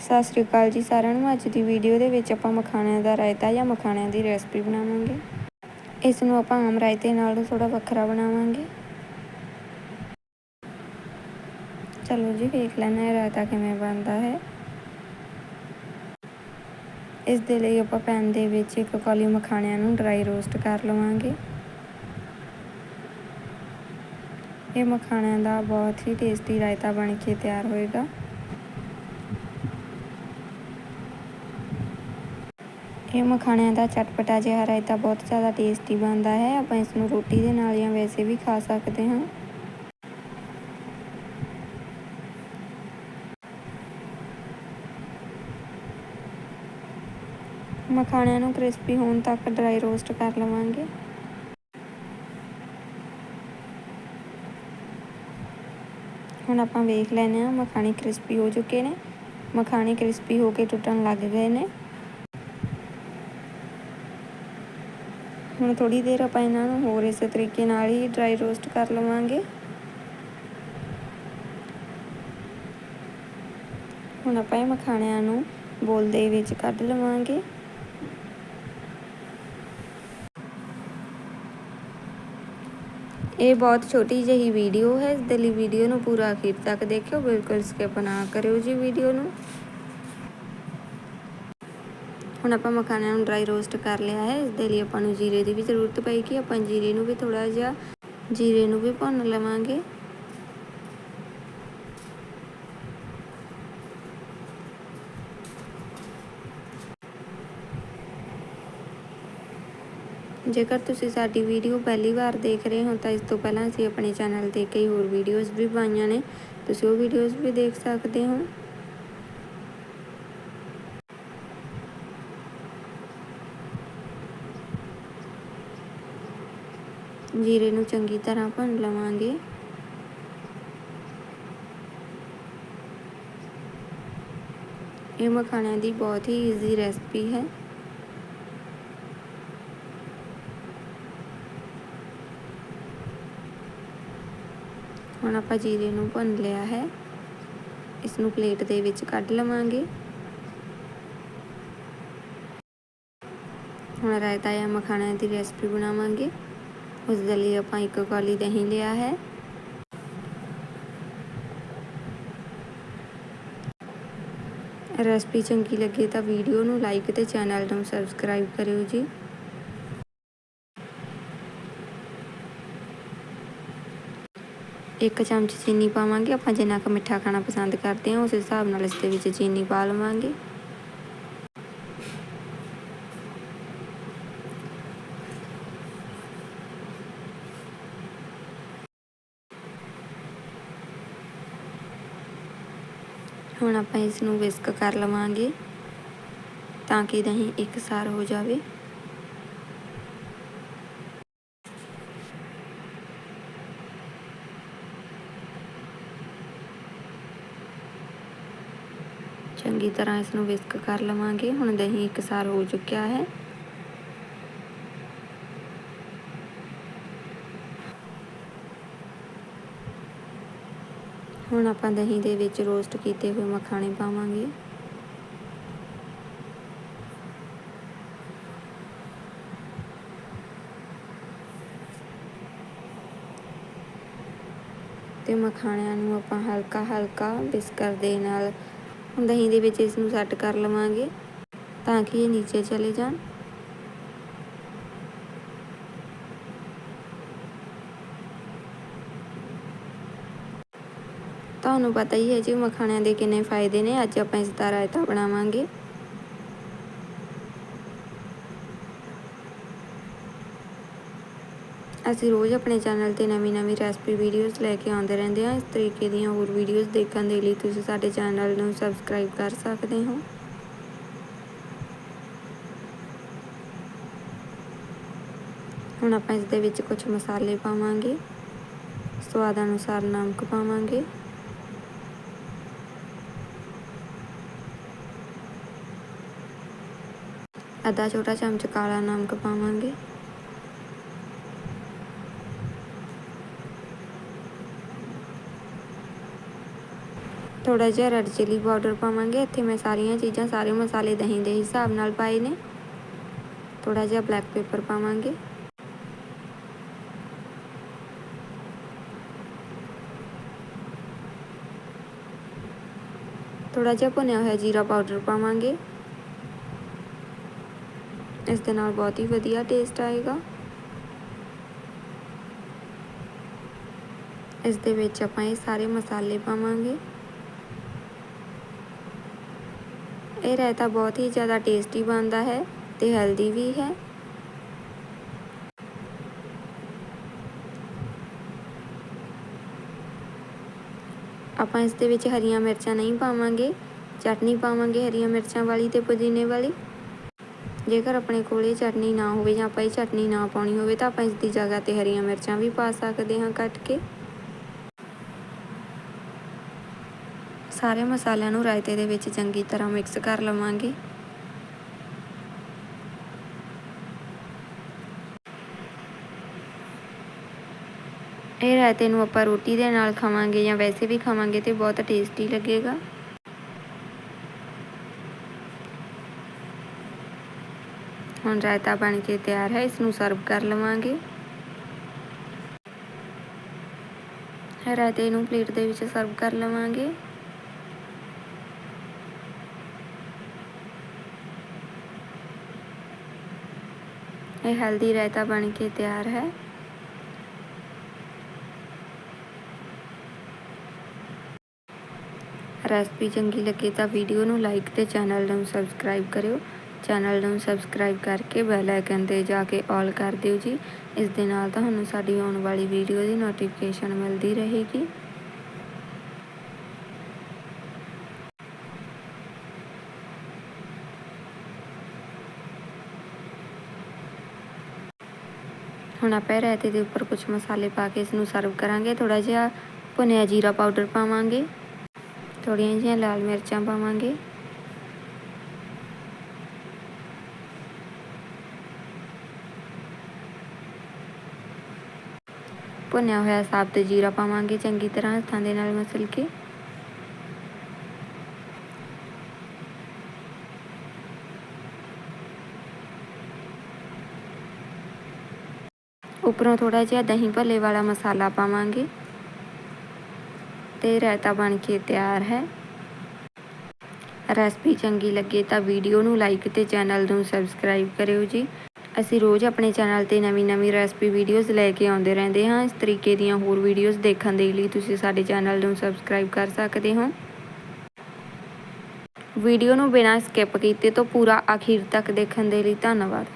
ਸਤਿ ਸ੍ਰੀ ਅਕਾਲ ਜੀ ਸਾਰਿਆਂ ਨੂੰ। ਅੱਜ ਦੀ ਵੀਡੀਓ ਦੇ ਵਿੱਚ ਆਪਾਂ ਮਖਾਣਿਆਂ ਦਾ ਰਾਇਤਾ ਜਾਂ ਮਖਾਣਿਆਂ ਦੀ ਰੈਸਪੀ ਬਣਾਵਾਂਗੇ। ਇਸ ਨੂੰ ਆਪਾਂ ਆਮ ਰਾਇਤੇ ਨਾਲੋਂ ਥੋੜਾ ਵੱਖਰਾ ਬਣਾਵਾਂਗੇ। ਚਲੋ ਜੀ, ਵੇਖ ਲੈਣਾ ਹੈ ਰਾਇਤਾ ਕਿਵੇਂ ਬਣਦਾ ਹੈ। ਇਸ ਦੇ ਲਈ ਆਪਾਂ ਪੈਨ ਦੇ ਵਿੱਚ ਇੱਕ ਕੌਲੀ ਮਖਾਣਿਆਂ ਨੂੰ ਡਰਾਈ ਰੋਸਟ ਕਰ ਲਵਾਂਗੇ। ਇਹ ਮਖਾਣਿਆਂ ਦਾ ਬਹੁਤ ਹੀ ਟੇਸਟੀ ਰਾਇਤਾ ਬਣ ਕੇ ਤਿਆਰ ਹੋਏਗਾ। ਇਹ ਮਖਾਣਿਆਂ ਦਾ ਚਟਪਟਾ ਜਿਹਾ ਰਾਇਤਾ ਬਹੁਤ ਜ਼ਿਆਦਾ ਟੇਸਟੀ ਬਣਦਾ ਹੈ। ਆਪਾਂ ਇਸ ਨੂੰ ਰੋਟੀ ਦੇ ਨਾਲ ਜਾਂ ਵੈਸੇ ਵੀ ਖਾ ਸਕਦੇ ਹਾਂ। ਮਖਾਣਿਆਂ ਨੂੰ ਕ੍ਰਿਸਪੀ ਹੋਣ ਤੱਕ ਡਰਾਈ ਰੋਸਟ ਕਰ ਲਵਾਂਗੇ। ਹੁਣ ਆਪਾਂ ਵੇਖ ਲੈਨੇ ਆ ਮਖਾਣੇ ਕ੍ਰਿਸਪੀ ਹੋ ਚੁੱਕੇ ਨੇ। ਮਖਾਣੇ ਕ੍ਰਿਸਪੀ ਹੋ ਕੇ ਟੁੱਟਣ ਲੱਗ ਗਏ ਨੇ। ਹੁਣ ਥੋੜੀ ਦੇਰ ਆਪਾਂ ਇਹਨਾਂ ਨੂੰ ਹੋਰ ਇਸੇ ਤਰੀਕੇ ਨਾਲ ਹੀ ਡਰਾਈ ਰੋਸਟ ਕਰ ਲਵਾਂਗੇ। ਹੁਣ ਆਪਾਂ ਇਹ ਮਖਾਣਿਆਂ ਨੂੰ ਬੋਲ ਦੇ ਵਿੱਚ ਕੱਢ ਲਵਾਂਗੇ। ਇਹ ਬਹੁਤ ਛੋਟੀ ਜਿਹੀ ਵੀਡੀਓ ਹੈ, ਇਸ ਦੇ ਲਈ ਵੀਡੀਓ ਨੂੰ ਪੂਰਾ ਅਖੀਰ ਤੱਕ ਦੇਖਿਓ, ਬਿਲਕੁਲ ਸਕਿਪ ਨਾ ਕਰਿਓ ਜੀ ਵੀਡੀਓ ਨੂੰ। ਹੁਣ ਆਪਾਂ ਮਖਾਨਿਆਂ ਨੂੰ ਡਰਾਈ ਰੋਸਟ ਕਰ ਲਿਆ ਹੈ। ਇਸ ਦੇ ਲਈ ਆਪਾਂ ਨੂੰ ਜੀਰੇ ਦੀ ਵੀ ਜ਼ਰੂਰਤ ਪਏਗੀ ਆਪਾਂ ਜੀਰੇ ਨੂੰ ਵੀ ਥੋੜਾ ਜਿਹਾ, ਜੀਰੇ ਨੂੰ ਵੀ ਭੁੰਨ ਲਵਾਂਗੇ। ਜੇਕਰ ਤੁਸੀਂ ਸਾਡੀ ਵੀਡੀਓ ਪਹਿਲੀ ਵਾਰ ਦੇਖ ਰਹੇ ਹੋ ਤਾਂ ਇਸ ਤੋਂ ਪਹਿਲਾਂ ਅਸੀਂ ਆਪਣੇ ਚੈਨਲ ਤੇ ਕਈ ਹੋਰ ਵੀਡੀਓਜ਼ ਵੀ ਪਾਈਆਂ ਨੇ। ਤੁਸੀਂ ਉਹ ਵੀਡੀਓਜ਼ ਵੀ ਦੇਖ ਸਕਦੇ ਹੋ। ਜੀਰੇ ਨੂੰ ਚੰਗੀ ਤਰ੍ਹਾਂ ਭੁੰਨ ਲਵਾਂਗੇ। ਇਹ ਮਖਾਣਿਆਂ ਦੀ ਬਹੁਤ ਹੀ ਈਜ਼ੀ ਰੈਸਪੀ ਹੈ। ਹੁਣ ਆਪਾਂ ਜੀਰੇ ਨੂੰ ਭੁੰਨ ਲਿਆ ਹੈ। ਇਸ ਨੂੰ ਪਲੇਟ ਦੇ ਵਿੱਚ ਕੱਢ ਲਵਾਂਗੇ। ਹੁਣ ਰਾਇਤਾ ਜਾਂ ਮਖਾਣਿਆਂ ਦੀ ਰੈਸਪੀ ਬਣਾਵਾਂਗੇ। ਉਸ ਦੇ ਲਈ ਆਪਾਂ ਇੱਕ ਕੌਲੀ ਦਹੀਂ ਲਿਆ ਹੈ। ਰੈਸਪੀ ਚੰਗੀ ਲੱਗੇ ਤਾਂ ਵੀਡੀਓ ਨੂੰ ਲਾਈਕ ਤੇ ਚੈਨਲ ਨੂੰ ਸਬਸਕ੍ਰਾਈਬ ਕਰਿਓ ਜੀ। ਇੱਕ ਚਮਚ ਚੀਨੀ ਪਾਵਾਂਗੇ। ਆਪਾਂ ਜਿੰਨਾ ਕੁ ਮਿੱਠਾ ਖਾਣਾ ਪਸੰਦ ਕਰਦੇ ਹਾਂ, ਉਸ ਹਿਸਾਬ ਨਾਲ ਇਸ ਦੇ ਵਿੱਚ ਚੀਨੀ ਪਾ ਲਵਾਂਗੇ। ਹੁਣ ਆਪਾਂ ਇਸ ਨੂੰ ਵਿਸਕ ਕਰ ਲਵਾਂਗੇ ਤਾਂ ਕਿ ਦਹੀਂ ਇੱਕਸਾਰ ਹੋ ਜਾਵੇ। ਚੰਗੀ ਤਰ੍ਹਾਂ ਇਸ ਨੂੰ ਵਿਸਕ ਕਰ ਲਵਾਂਗੇ। ਹੁਣ ਦਹੀਂ ਇੱਕਸਾਰ ਹੋ ਚੁੱਕਿਆ ਹੈ। ਹੁਣ ਆਪਾਂ ਦਹੀਂ ਦੇ ਵਿੱਚ ਰੋਸਟ ਕੀਤੇ ਹੋਏ ਮਖਾਣੇ ਪਾਵਾਂਗੇ। ਤੇ ਮਖਾਣਿਆਂ ਨੂੰ ਆਪਾਂ ਹਲਕਾ ਹਲਕਾ ਬਿਸਕਰ ਦੇ ਨਾਲ ਦਹੀਂ ਦੇ ਵਿੱਚ ਇਸ ਨੂੰ ਸੈੱਟ ਕਰ ਲਵਾਂਗੇ ਤਾਂ ਕਿ ਇਹ ਨੀਚੇ ਚਲੇ ਜਾਣ। ਤੁਹਾਨੂੰ ਪਤਾ ਹੀ ਹੈ ਜੀ ਮਖਾਣਿਆਂ ਦੇ ਕਿੰਨੇ ਫਾਇਦੇ ਨੇ, ਅੱਜ ਆਪਾਂ ਇਸ ਦਾ ਰਾਇਤਾ ਬਣਾਵਾਂਗੇ। ਅਸੀਂ ਰੋਜ਼ ਆਪਣੇ ਚੈਨਲ ਤੇ ਨਵੀਂ-ਨਵੀਂ ਰੈਸਪੀ ਵੀਡੀਓਜ਼ ਲੈ ਕੇ ਆਉਂਦੇ ਰਹਿੰਦੇ ਹਾਂ। ਇਸ ਤਰੀਕੇ ਦੀਆਂ ਹੋਰ ਵੀਡੀਓਜ਼ ਦੇਖਣ ਦੇ ਲਈ ਤੁਸੀਂ ਸਾਡੇ ਚੈਨਲ ਨੂੰ ਸਬਸਕ੍ਰਾਈਬ ਕਰ ਸਕਦੇ ਹੋ। ਹੁਣ ਆਪਾਂ ਇਸ ਦੇ ਵਿੱਚ ਕੁਝ ਮਸਾਲੇ ਪਾਵਾਂਗੇ। ਸਵਾਦ ਅਨੁਸਾਰ ਨਮਕ ਪਾਵਾਂਗੇ। ਅੱਧਾ ਛੋਟਾ ਚਮਚ ਕਾਲਾ ਨਮਕ ਪਾਵਾਂਗੇ। ਥੋੜਾ ਜਿਹਾ ਰੈਡ ਚਿੱਲੀ ਪਾਊਡਰ ਪਾਵਾਂਗੇ। ਇੱਥੇ ਮੈਂ ਸਾਰੀਆਂ ਚੀਜ਼ਾਂ, ਸਾਰੇ ਮਸਾਲੇ ਦਹੀਂ ਦੇ ਹਿਸਾਬ ਨਾਲ ਪਾਏ ਨੇ। ਥੋੜਾ ਜਿਹਾ ਬਲੈਕ ਪੇਪਰ ਪਾਵਾਂਗੇ। ਥੋੜਾ ਜਿਹਾ ਭੁੰਨਿਆ ਹੋਇਆ ਜੀਰਾ ਪਾਊਡਰ ਪਾਵਾਂਗੇ। ਇਸ ਦੇ ਨਾਲ ਬਹੁਤ ਹੀ ਵਧੀਆ ਟੇਸਟ ਆਏਗਾ। ਇਸ ਦੇ ਵਿੱਚ ਆਪਾਂ ਇਹ ਸਾਰੇ ਮਸਾਲੇ ਪਾਵਾਂਗੇ। ਇਹ ਰਾਇਤਾ ਬਹੁਤ ਹੀ ਜ਼ਿਆਦਾ ਟੇਸਟੀ ਬਣਦਾ ਹੈ ਤੇ ਹੈਲਦੀ ਵੀ ਹੈ। ਆਪਾਂ ਇਸ ਦੇ ਵਿੱਚ ਹਰੀਆਂ ਮਿਰਚਾਂ ਨਹੀਂ ਪਾਵਾਂਗੇ, ਚਟਨੀ ਪਾਵਾਂਗੇ ਹਰੀਆਂ ਮਿਰਚਾਂ ਵਾਲੀ ਤੇ ਪੁਦੀਨੇ ਵਾਲੀ। ਜੇਕਰ ਆਪਣੇ ਕੋਲ ਇਹ ਚਟਨੀ ਨਾ ਹੋਵੇ ਜਾਂ ਆਪਾਂ ਇਹ ਚਟਨੀ ਨਾ ਪਾਉਣੀ ਹੋਵੇ ਤਾਂ ਆਪਾਂ ਇਸ ਦੀ ਜਗ੍ਹਾ ਤੇ ਹਰੀਆਂ ਮਿਰਚਾਂ ਵੀ ਪਾ ਸਕਦੇ ਹਾਂ ਕੱਟ ਕੇ। ਸਾਰੇ ਮਸਾਲਿਆਂ ਨੂੰ ਰਾਇਤੇ ਦੇ ਵਿੱਚ ਚੰਗੀ ਤਰ੍ਹਾਂ ਮਿਕਸ ਕਰ ਲਵਾਂਗੇ। ਇਹ ਰਾਇਤੇ ਨੂੰ ਆਪਾਂ ਰੋਟੀ ਦੇ ਨਾਲ ਖਾਵਾਂਗੇ ਜਾਂ ਵੈਸੇ ਵੀ ਖਾਵਾਂਗੇ ਤੇ ਬਹੁਤ ਟੇਸਟੀ ਲੱਗੇਗਾ। ਹੁਣ ਰਾਇਤਾ ਬਣ ਕੇ ਤਿਆਰ ਹੈ ਇਸ ਨੂੰ ਸਰਵ ਕਰ ਲਵਾਂਗੇ। ਰਾਇਤੇ ਨੂੰ ਪਲੇਟ ਦੇ ਵਿੱਚ ਸਰਵ ਕਰ ਲਵਾਂਗੇ। ਇਹ ਹੈਲਦੀ ਰਾਇਤਾ ਬਣ ਕੇ ਤਿਆਰ ਹੈ। ਰੈਸਪੀ ਚੰਗੀ ਲੱਗੇ ਤਾਂ ਵੀਡੀਓ ਨੂੰ ਲਾਈਕ ਤੇ ਚੈਨਲ ਨੂੰ ਸਬਸਕ੍ਰਾਈਬ ਕਰਿਓ। ਚੈਨਲ ਨੂੰ ਸਬਸਕ੍ਰਾਈਬ ਕਰਕੇ ਬੈਲ ਆਈਕਨ ਤੇ ਜਾ ਕੇ ਆਲ ਕਰ ਦਿਓ ਜੀ। ਇਸ ਦੇ ਨਾਲ ਤੁਹਾਨੂੰ ਸਾਡੀ ਆਉਣ ਵਾਲੀ ਵੀਡੀਓ ਦੀ ਨੋਟੀਫਿਕੇਸ਼ਨ ਮਿਲਦੀ ਰਹੇਗੀ। ਹੁਣ ਆਪਾਂ ਰਾਇਤੇ ਦੇ ਉੱਪਰ ਕੁਝ ਮਸਾਲੇ ਪਾ ਕੇ ਇਸ ਨੂੰ ਸਰਵ ਕਰਾਂਗੇ। ਥੋੜਾ ਜਿਹਾ ਭੁੰਨਿਆ ਜੀਰਾ ਪਾਊਡਰ ਪਾਵਾਂਗੇ। ਥੋੜੀਆਂ ਜਿਹੀਆਂ ਲਾਲ ਮਿਰਚਾਂ ਪਾਵਾਂਗੇ। ਭੁੰਨਿਆ ਹੋਇਆ ਸਾਬਤ ਜੀਰਾ ਪਾਵਾਂਗੇ ਚੰਗੀ ਤਰ੍ਹਾਂ ਹੱਥਾਂ ਦੇ ਨਾਲ ਮਸਲ ਕੇ। ਉੱਪਰੋਂ ਥੋੜਾ ਜਿਹਾ ਦਹੀਂ ਭੱਲੇ ਵਾਲਾ ਮਸਾਲਾ ਪਾਵਾਂਗੇ ਤੇ ਰਾਇਤਾ ਬਣ ਕੇ ਤਿਆਰ ਹੈ। ਰੈਸਪੀ ਚੰਗੀ ਲੱਗੇ ਤਾਂ ਵੀਡੀਓ ਨੂੰ ਲਾਈਕ ਤੇ ਚੈਨਲ ਨੂੰ ਸਬਸਕ੍ਰਾਈਬ ਕਰਿਓ ਜੀ। ਅਸੀਂ ਰੋਜ਼ ਆਪਣੇ ਚੈਨਲ ਤੇ ਨਵੀਂ-ਨਵੀਂ ਰੈਸਪੀ ਵੀਡੀਓਜ਼ ਲੈ ਕੇ ਆਉਂਦੇ ਰਹਿੰਦੇ ਹਾਂ। ਇਸ ਤਰੀਕੇ ਦੀਆਂ ਹੋਰ ਵੀਡੀਓਜ਼ ਦੇਖਣ ਦੇ ਲਈ ਤੁਸੀਂ ਸਾਡੇ ਚੈਨਲ ਨੂੰ ਸਬਸਕ੍ਰਾਈਬ ਕਰ ਸਕਦੇ ਹੋ। ਵੀਡੀਓ ਨੂੰ ਬਿਨਾਂ ਸਕਿਪ ਕੀਤੇ ਤੋਂ ਪੂਰਾ ਆਖਿਰ ਤੱਕ ਦੇਖਣ ਦੇ ਲਈ ਧੰਨਵਾਦ।